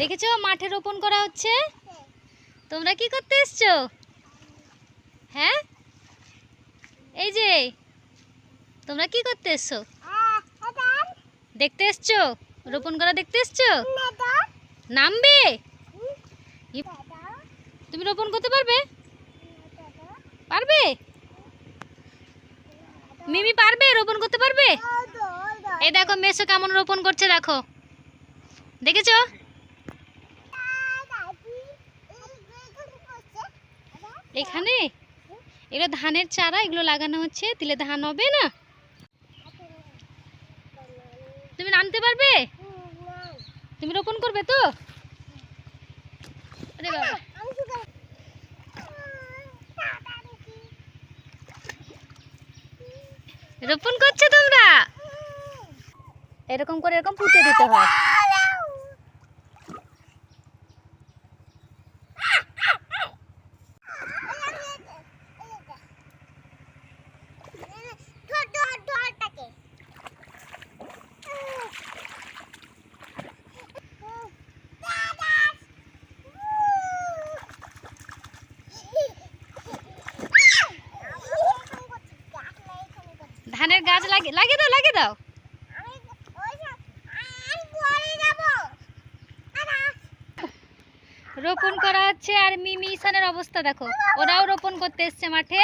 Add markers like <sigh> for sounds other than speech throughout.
দেখেছ মাঠে রোপণ করা হচ্ছে? তোমরা কি করতে এসছো? হ্যাঁ? এই যে, তোমরা কি করতে এসছো? দেখতে এসছো? রোপণ করা দেখতে এসছো? নামবে? তুমি রোপণ করতে পারবে? পারবে? মিমি পারবে রোপণ করতে পারবে? এই দেখো, মেসো কেমন রোপণ করছে, দেখো। দেখেছ? এখানে? এগুলো ধানের চারা, এগুলো লাগানো হচ্ছে। দিলে ধান হবে না? তুমি নামতে পারবে? তুমি রোপণ করবে তো? রোপণ করছ তোমরা? এরকম করে এরকম পুঁতে দিতে হয়। ধানের লাগে লাগিয়ে দাও লাগে দাও। রোপণ করা হচ্ছে আর মিমি ইসানের অবস্থা দেখো। ওরাও রোপণ করতে এসছে মাঠে।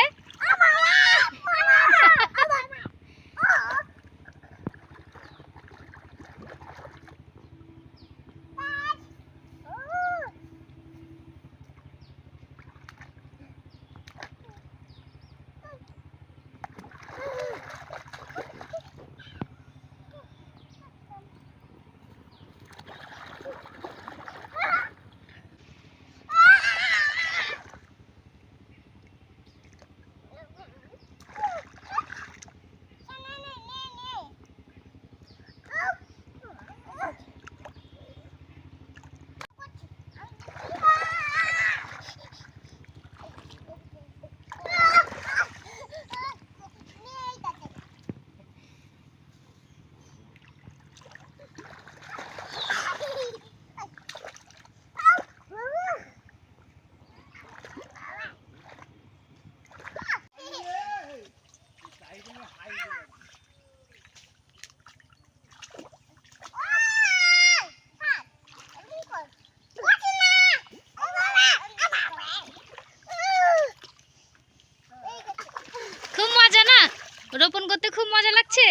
খুব মজা লাগছে?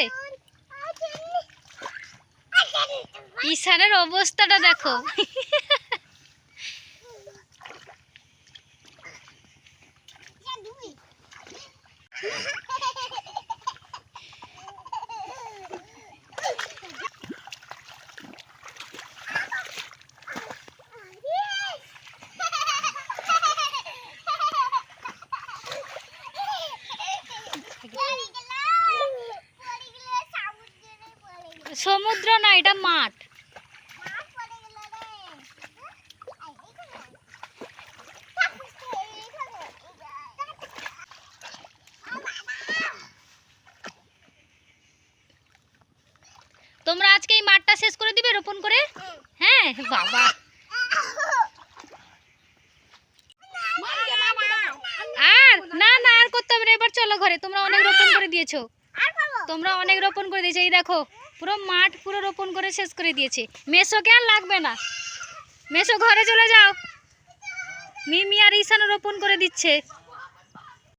ঈশানের অবস্থাটা দেখো। <laughs> <laughs> <laughs> সমুদ্র না, এটা মাঠ। তোমরা আজকে এই মাঠটা শেষ করে দিবে রোপণ করে? হ্যাঁ বাবা। আর, না না, আর করতে হবে এবার চলো ঘরে, তোমরা অনেক রোপণ করে দিয়েছ। তোমরা অনেক রোপণ করে দিয়েছ। এই দেখো পুরো মাঠ পুরো রোপণ করে শেষ করে দিয়েছে। মেসোকে আর লাগবে না। মেসো ঘরে চলে যাও। মিমি আর ঈশানও রোপণ করে দিচ্ছে।